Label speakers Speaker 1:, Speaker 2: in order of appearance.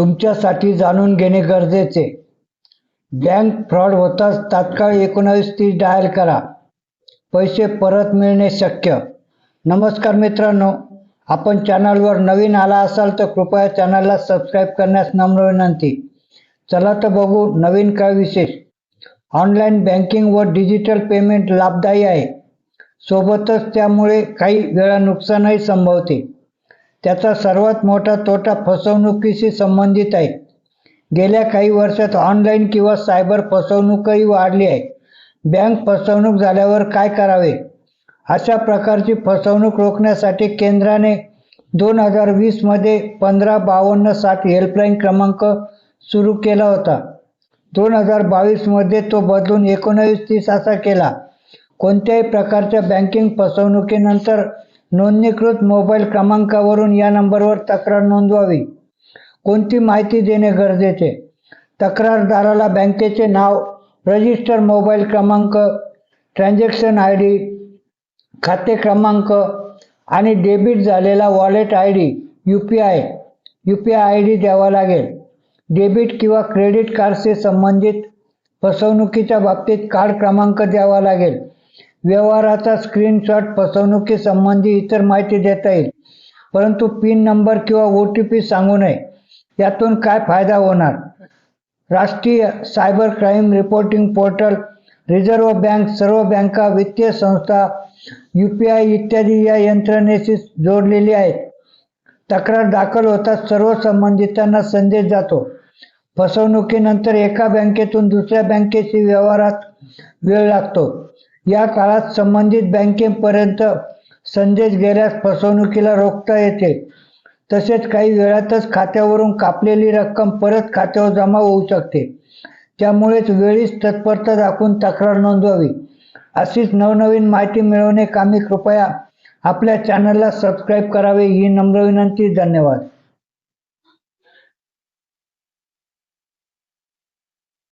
Speaker 1: तुमच्यासाठी जाणून घेणे गरजेचे. बँक फ्रॉड होताच तात्काळ एकोणावीस तीस डायल करा. पैसे परत मिळणे शक्य. नमस्कार मित्रांनो आपण चॅनलवर नवीन आला असाल तर कृपया चॅनलला सबस्क्राईब करण्यास नम्र विनंती. चला तर बघू नवीन काय विशेष. ऑनलाईन बँकिंग व डिजिटल पेमेंट लाभदायी आहे. सोबतच त्यामुळे काही वेळा नुकसानही संभवते. त्याचा सर्वात मोठा तोटा फसवणुकीशी संबंधित आहे. गेल्या काही वर्षात ऑनलाईन किंवा सायबर फसवणूकही वाढली आहे. बँक फसवणूक झाल्यावर काय करावे? अशा प्रकारची फसवणूक रोखण्यासाठी केंद्राने दोन हजार वीसमध्ये पंधरा बावन्न साठ हेल्पलाईन क्रमांक सुरू केला होता. दोन हजार बावीसमध्ये तो बदलून एकोणावीस तीस असा केला. कोणत्याही प्रकारच्या बँकिंग फसवणुकीनंतर नोंदणीकृत मोबाईल क्रमांकावरून या नंबरवर तक्रार नोंदवावी. कोणती माहिती देणे गरजेचे? तक्रारदाराला बँकेचे नाव रजिस्टर मोबाईल क्रमांक ट्रान्झॅक्शन आय डी खाते क्रमांक आणि डेबिट झालेला wallet I D U P I. U P I I D द्यावा लागेल. डेबिट किंवा क्रेडिट कार्डशी संबंधित फसवणुकीच्या बाबतीत कार्ड क्रमांक द्यावा लागेल. व्यवहाराचा स्क्रीनशॉट फसवणुकीसंबंधी इतर माहिती देता येईल. परंतु पिन नंबर किंवा ओ टी पी सांगू नये. यातून काय फायदा होणार? राष्ट्रीय cyber crime reporting portal reserve bank सर्व बँका वित्तीय संस्था यू पी आय इत्यादी या यंत्रणेशी जोडलेली आहेत. तक्रार दाखल होताच सर्व संबंधितांना संदेश जातो. फसवणुकीनंतर एका बँकेतून दुसऱ्या बँकेशी व्यवहारात वेळ लागतो. या काळात संबंधित बँकेपर्यंत संदेश गेल्यास फसवणुकीला रोखता येते. तसेच काही वेळातच खात्यावरून कापलेली रक्कम परत खात्यावर जमा होऊ शकते. त्यामुळेच वेळीच तत्परता दाखवून तक्रार नोंदवावी. अशीच नवनवीन माहिती मिळवणे कामी कृपया आपल्या चॅनलला सबस्क्राईब करावे ही नम्र विनंती. धन्यवाद.